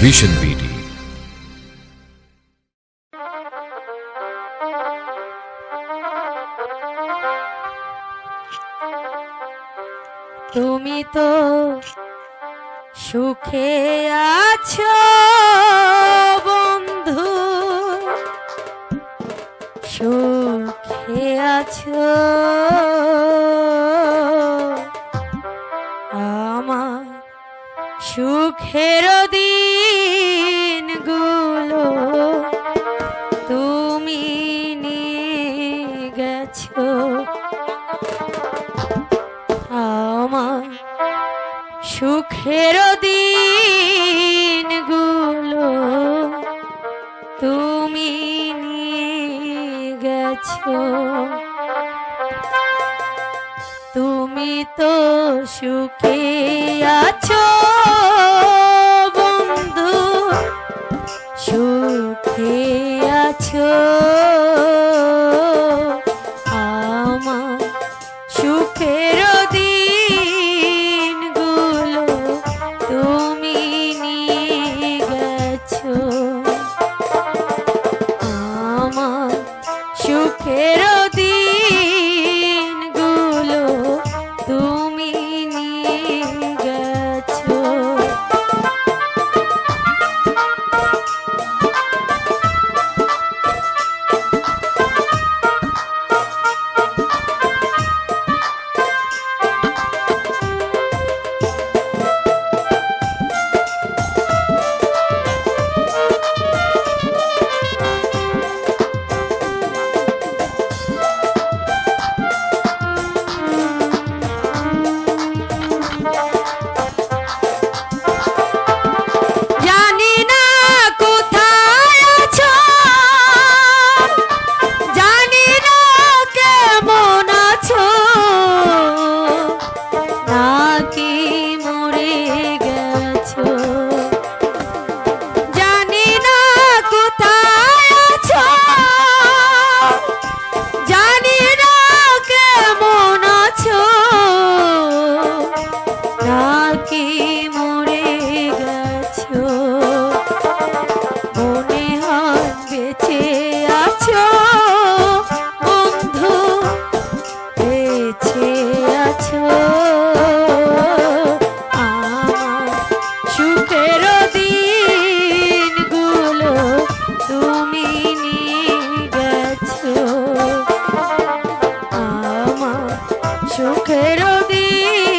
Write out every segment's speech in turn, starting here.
Vision BD তুমি তো সুখে আছো বন্ধু। সুখে আছো। সুখের দিনগুলো, তুমি নিয়ে গেছো। আমার সুখের দিনগুলো, তুমি নিয়ে গেছো। তুমি তো সুখে আছো। সুখে আছো? যদি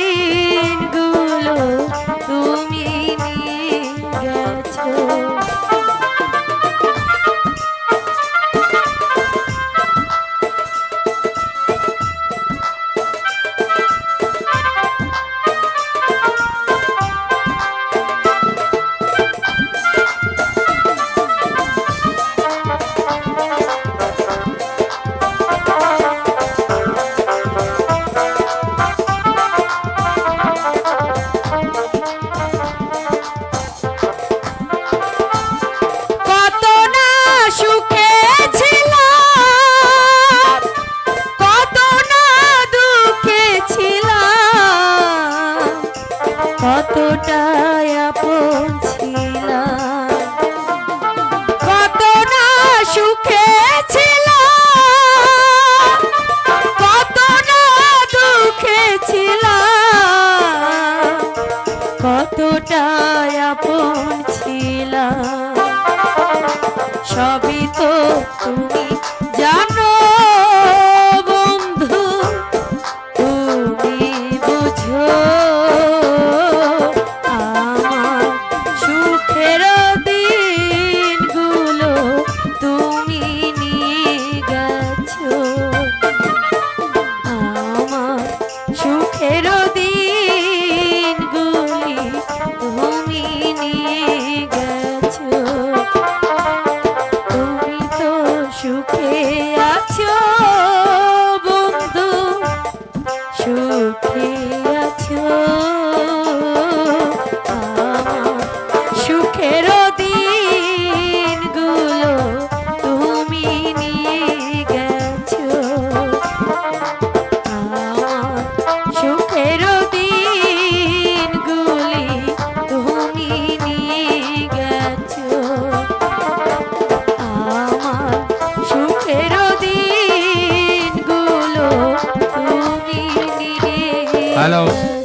কতটায় ছিলাম সবই তো তুমি Hello. গেছো।